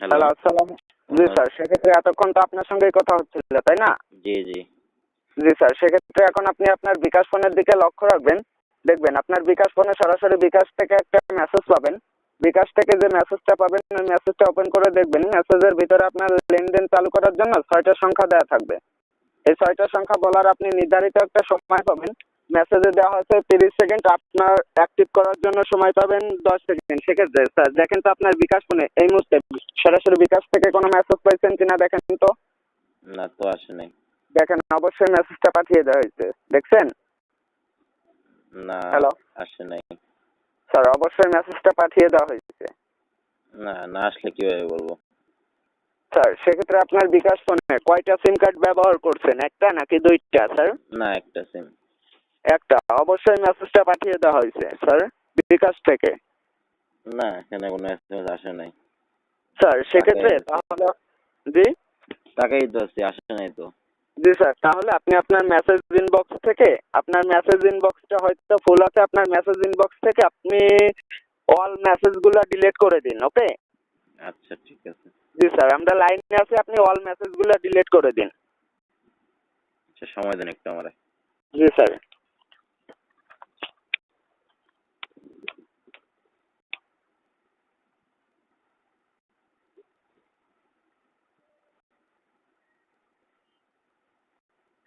Hello আসসালাম জি sir সেক্ষেত্রে এতক্ষণ তো আপনার সঙ্গেই কথা হচ্ছিল তাই না? জি জি। জি স্যার সেক্ষেত্রে এখন আপনি আপনার বিকাশ ফোনের দিকে লক্ষ্য রাখবেন। দেখবেন আপনার বিকাশ ফোনে সরাসরি বিকাশ থেকে একটা মেসেজ পাবেন। বিকাশ থেকে যে মেসেজটা পাবেন ওই মেসেজটা ওপেন করে দেখবেন। মেসেজের ভিতরে আপনার লেনদেন চালু করার জন্য ছয়টা সংখ্যা দেওয়া থাকবে। এই ছয়টা সংখ্যা বলার আপনি নির্ধারিত একটা সময় পাবেন। মেসেজে দেওয়া হয়েছে তিরিশ সেকেন্ড আপনার অ্যাক্টিভ করার জন্য সময় পাবেন দশ সেকেন্ড। সেক্ষেত্রে স্যার দেখেন তো আপনার বিকাশ ফোনে এই মুহূর্তে সরাসরি বিকাশ থেকে কোনো মেসেজ পাইছেন কিনা দেখেন তো? না তো আসে নাই। দেখেন অবশ্যই মেসেজটা পাঠিয়ে দেওয়া হয়েছে। দেখছেন? না হ্যালো। আসে নাই। স্যার অবশ্যই মেসেজটা পাঠিয়ে দেওয়া হয়েছে। না না আসলে কীভাবে বলব? স্যার সেক্ষেত্রে আপনার বিকাশ ফোনে কয়টা সিম কার্ড ব্যবহার করছেন? একটা নাকি দুইটা স্যার না একটা সিম একটা অবশ্যই মেসেজটা পাঠিয়ে দেওয়া হয়েছে স্যার বিকাশ থেকে। না এখানে কোনো এসএমএস আসে নাই। স্যার সেক্ষেত্রে. তাহলে জি? টাকাই তো আছে আসে নাই তো। জি স্যার তাহলে আপনি আপনার মেসেজ ইনবক্স থেকে আপনার মেসেজ ইনবক্সটা হয়তো ফুল আছে আপনার মেসেজ ইনবক্স থেকে আপনি অল মেসেজগুলো ডিলিট করে দিন ওকে আচ্ছা ঠিক আছে। জি স্যার আমরা লাইনে আছি আপনি অল মেসেজগুলো ডিলিট করে দিন। আচ্ছা সময় দেন একটু আমার। জি স্যার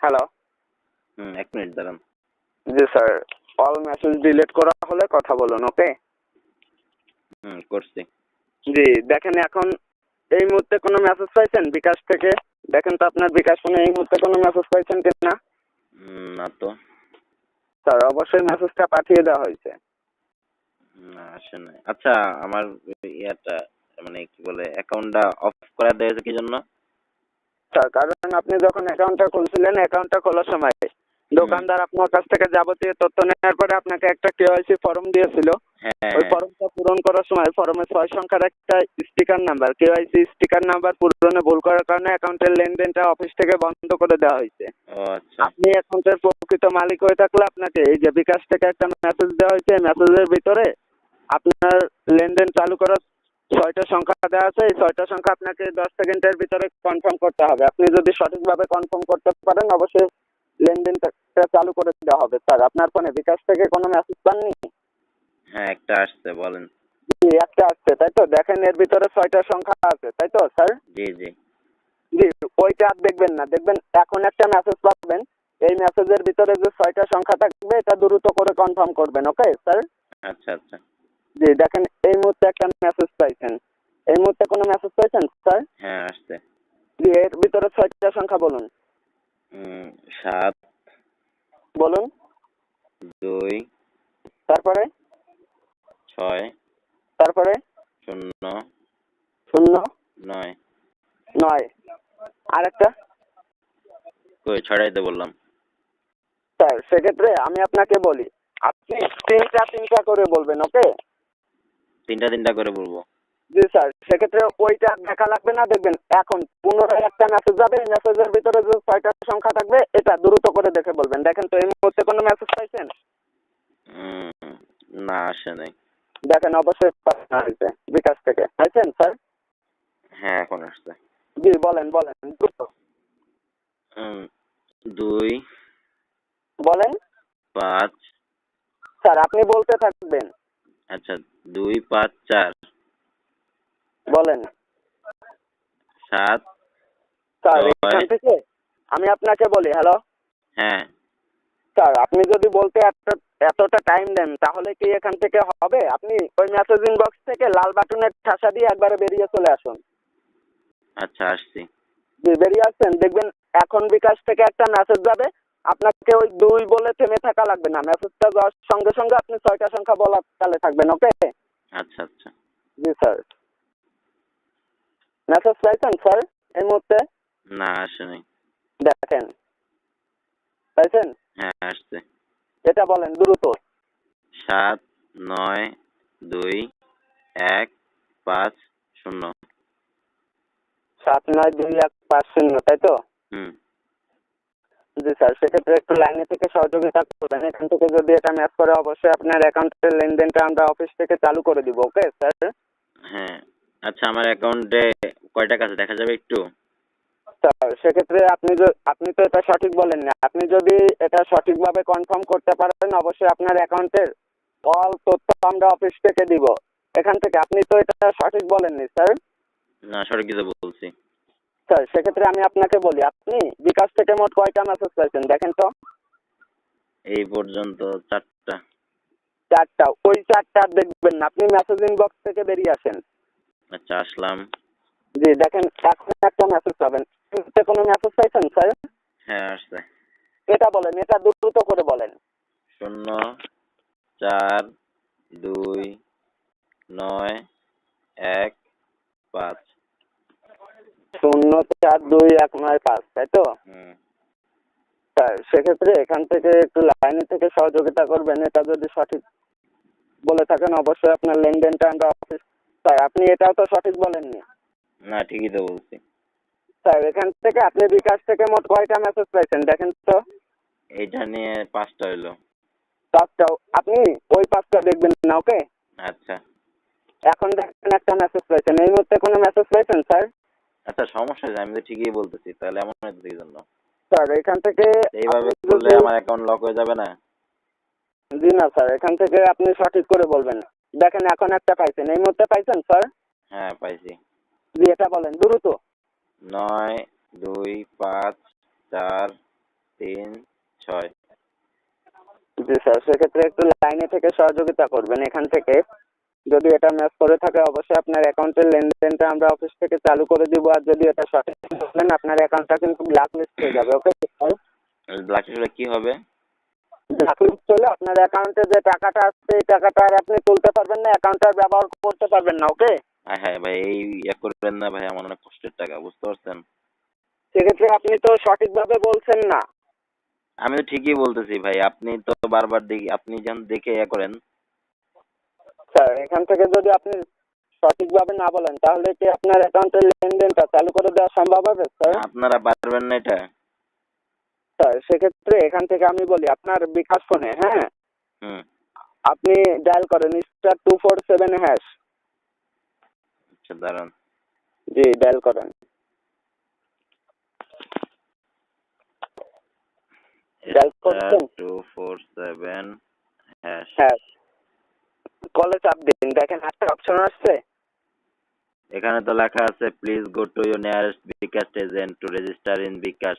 হ্যালো হুম এক মিনিট দাঁড়ান। জি স্যার অল মেসেজ ডিলিট করা হলে কথা বলুন ওকে হুম করছি। জি দেখেন এখন এই মুহূর্তে কোনো মেসেজ পাইছেন বিকাশ থেকে? দেখেন তো আপনার বিকাশ ফোনে এই মুহূর্তে কোনো মেসেজ পাইছেন কিনা? না তো। স্যার অবশ্যই মেসেজটা পাঠিয়ে দেওয়া হয়েছে। না আসে নাই। আচ্ছা আমার ইয়াটা মানে কি বলে অ্যাকাউন্টটা অফ করা দিয়েছে কি জন্য? স্যার কারণ আপনি যখন অ্যাকাউন্টটা খুলছিলেন অ্যাকাউন্টটা খোলার সময় দোকানদার আপনার কাছ থেকে যাবতীয় তথ্য নেওয়ার পরে আপনাকে একটা কেওয়াইসি ফর্ম দিয়েছিল। হ্যাঁ। ওই ফর্মটা পূরণ করার সময় ফর্মে ছয় সংখ্যার একটা sticker number KYC sticker number পূরণে ভুল করার কারণে অ্যাকাউন্টের লেনদেনটা অফিস থেকে বন্ধ করে দেওয়া হয়েছে। আচ্ছা। আপনি অ্যাকাউন্টের প্রকৃত মালিক হয়ে থাকলে আপনাকে এই যে বিকাশ থেকে একটা মেসেজ দেওয়া হয়েছে মেসেজের ভিতরে আপনার লেনদেন চালু করার ছয়টা সংখ্যা দেওয়া আছে এই ছয়টা সংখ্যা আপনাকে দশ সেকেন্ডের ভিতরে কনফার্ম করতে হবে। আপনি যদি সঠিকভাবে কনফার্ম করতে পারেন অবশ্যই লেনদেনটা চালু করে দেওয়া হবে। স্যার আপনার ফোনে বিকাশ থেকে কোনো মেসেজ পাননি? হ্যাঁ একটা আসছে বলেন। জি একটা আসছে তাই তো? দেখেন এর ভিতরে ছয়টা সংখ্যা আছে তাই তো স্যার? জি জি। জি ওইটা আর দেখবেন না। দেখবেন এখন একটা মেসেজ পাবেন এই মেসেজের ভিতরে যে ছয়টা সংখ্যা থাকবে এটা দ্রুত করে কনফার্ম করবেন ওকে স্যার? আচ্ছা আচ্ছা। জি দেখেন এই মুহূর্তে একটা মেসেজ পাইছেন। এই মুহূর্তে কোনো মেসেজ পাইছেন স্যার? হ্যাঁ আসছে। জি এর ভিতরে ছয়টা সংখ্যা বলুন। সাত বলুন। দুই তারপরে? ছয় তারপরে? শূন্য শূন্য। নয়। নয়। আরেকটা? কই ছড়াইতে বললাম। স্যার সেক্ষেত্রে আমি আপনাকে বলি আপনি তিনটা তিনটা করে বলবেন ওকে? তিনটা তিনটা করে বলব। জি স্যার। সেক্ষেত্রে ওইটা দেখা লাগবে না দেখবেন এখন পুনরায় একটা মেসেজ যাবে মেসেজের ভিতরে যে ছয়টা সংখ্যা থাকবে এটা দ্রুত করে দেখে বলবেন। দেখেন তো এই মুহূর্তে কোনো মেসেজ পাইছেন? না আসে নাই। দেখেন অবশ্যই পাঠানো বিকাশ থেকে। পাইছেন স্যার? হ্যাঁ এখন আসছে। জি বলেন বলেন দ্রুত। দুই বলেন। পাঁচ। স্যার আপনি বলতে থাকবেন। আচ্ছা দুই পাঁচ চার। বলেন। সাত স্যার এখান থেকে আমি আপনাকে বলি হ্যালো? হ্যাঁ। স্যার আপনি যদি বলতে এতটা টাইম দেন তাহলে কি এখান থেকে হবে? আপনি ওই মেসেজ ইনবক্স থেকে লাল বাটনের ঠাসা দিয়ে একবারে বেরিয়ে চলে আসুন। আচ্ছা আসছি। জি বেরিয়ে আসছেন দেখবেন এখন বিকাশ থেকে একটা মেসেজ যাবে। আপনাকে ওই দুই বলে থেমে থাকা লাগবে না। মেসেজটা যাওয়ার সঙ্গে সঙ্গে আপনি ছয়টা সংখ্যা বলার তালে থাকবেন ওকে আচ্ছা আচ্ছা। জি স্যার। মেসেজ পাইছেন স্যার এই মুহূর্তে? না আসে নাই। দেখেন। পাইছেন? হ্যাঁ আসছে। এটা বলেন দ্রুত। সাত নয় দুই এক পাঁচ শূন্য। সাত নয় দুই এক পাঁচ শূন্য তাই তো? হুম। জি স্যার সেক্ষেত্রে একটু লাইনে থেকে সহযোগিতা করবেন। এখান থেকে যদি এটা ম্যাচ করে অবশ্যই আপনার অ্যাকাউন্টের লেনদেনটা আমরা অফিস থেকে চালু করে দিব ওকে স্যার? হ্যাঁ। আচ্ছা আমার অ্যাকাউন্টে কয় টাকা আছে? দেখা যাবে একটু? সেক্ষেত্রে আপনি আপনি তো এটা সঠিক বলেননি আপনি যদি এটা সঠিকভাবে কনফার্ম করতে পারেন অবশ্যই আপনার অ্যাকাউন্টের অল তথ্য আমরা অফিস থেকে দিব। এখান থেকে আপনি তো এটা সঠিক বলেননি স্যার। না সঠিক কিছু বলছি। স্যার সেক্ষেত্রে আমি আপনাকে বলি আপনি বিকাশ থেকে মোট কয়টা মেসেজ পাইছেন? দেখেন তো। এই পর্যন্ত চারটা। চারটা। ওই চারটা দেখবেন না। আপনি মেসেজ ইনবক্স থেকে বেরিয়ে আসেন। আচ্ছা আসলাম। জি দেখেন এখন একটা মেসেজ পাবেন। কোনো মেসেজ পাইছেন স্যার? হ্যাঁ আসছে। এটা বলেন এটা দ্রুত করে বলেন। শূন্য চার দুই নয় এক পাঁচ। শূন্য চার দুই এক নয় পাঁচ তাই তো? স্যার সেক্ষেত্রে এখান থেকে একটু লাইনে থেকে সহযোগিতা করবেন এটা যদি সঠিক বলে থাকেন অবশ্যই আপনার লেনদেনটা আমরা অফিস স্যার আপনি এটাও তো সঠিক বলেননি। না ঠিকই তো বলছি। স্যার এখান থেকে আপনি বিকাশ থেকে মোট কয়টা মেসেজ পাইছেন দেখেন তো। এইটা নিয়ে পাঁচটা হইল। পাঁচটাও আপনি ওই পাঁচটা দেখবেন না ওকে? আচ্ছা। এখন দেখেন একটা মেসেজ পাইছেন এই মুহূর্তে কোনো মেসেজ পাইছেন স্যার? আচ্ছা সমস্যা নেই আমি তো ঠিকই বলতেছি তাহলে এমন হয়েছে এই জন্য। স্যার এখান থেকে এইভাবে করলে আমার অ্যাকাউন্ট লক হয়ে যাবে না? জি না স্যার এখান থেকে আপনি সঠিক করে বলবেন দেখেন এখন একটা পাইছেন। এই মুহূর্তে পাইছেন স্যার হ্যাঁ পাইছি। জি এটা বলেন দ্রুত। নয় দুই পাঁচ চার তিন ছয়। জি স্যার সেক্ষেত্রে একটু লাইনে থেকে সহযোগিতা করবেন। এখান থেকে যদি এটা ম্যাচ করে থাকে অবশ্যই আপনার অ্যাকাউন্টের লেনদেনটা আমরা অফিস থেকে চালু করে দিব। আর যদি এটা সঠিক আপনার অ্যাকাউন্টটা কিন্তু ব্ল্যাক লিস্ট হয়ে যাবে ওকে স্যার ব্ল্যাক হলে কি হবে? ব্ল্যাক লিস্ট আপনার অ্যাকাউন্টে যে টাকাটা আসছে এই টাকাটা আর আপনি তুলতে পারবেন না অ্যাকাউন্টটা আর ব্যবহার করতে পারবেন না ওকে হ্যাঁ হ্যাঁ ভাই এই ইয়ে করবেন না ভাই আমার অনেক কষ্টের টাকা বুঝতে পারছেন? সেক্ষেত্রে আপনি তো সঠিকভাবে বলছেন না। আমি তো ঠিকই বলতেছি ভাই আপনি তো বারবার দেখি আপনি যখন দেখে ইয়ে করেন। স্যার এখান থেকে যদি আপনি সঠিকভাবে না বলেন তাহলে কি আপনার অ্যাকাউন্টের লেনদেনটা চালু করে দেওয়া সম্ভব হবে স্যার? আপনারা পারবেন না এটা। স্যার সেক্ষেত্রে এখান থেকে আমি বলি আপনার বিকাশ ফোনে হ্যাঁ? হুম। আপনি ডায়াল করেন star two four seven hash দাঁড়ান। জি ডায়াল করেন। করছেন? টু ফোর সেভেন কলে চাপ দিন দেখেন একটা অপশন আসছে। এখানে তো লেখা আছে please go to your nearest bKash agent to register in bKash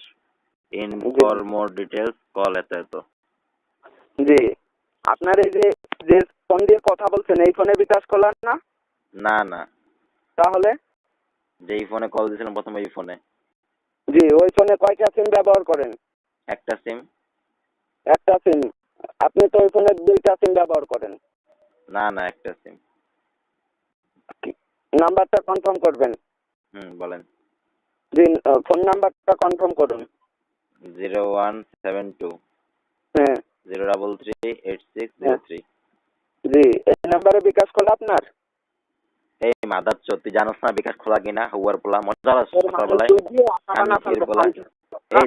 in. For more details call এত এত জি। আপনার এই যে যে ফোন দিয়ে কথা বলছেন এই ফোনে বিকাশ করলেন না? না না। তাহলে? যেই ফোনে কল দিয়েছিলাম প্রথমে এই ফোনে জি ওই ফোনে কয়টা সিম ব্যবহার করেন? একটা সিম একটা সিম আপনি তো ওই ফোনে দুইটা সিম ব্যবহার করেন। না না একটা সিম নাম্বারটা কনফার্ম করবেন। হুম বলেন। জি ফোন নাম্বারটা কনফার্ম করুন। জিরো ওয়ান সেভেন টু হ্যাঁ। Zero double three eight six zero three জি এই নাম্বারে বিকাশ খোলা আপনার? এই মাদার চোদ তুই জানোস না বিকাশ খোলা কিনা? হুয়ার পোলা মজা দোকান- এই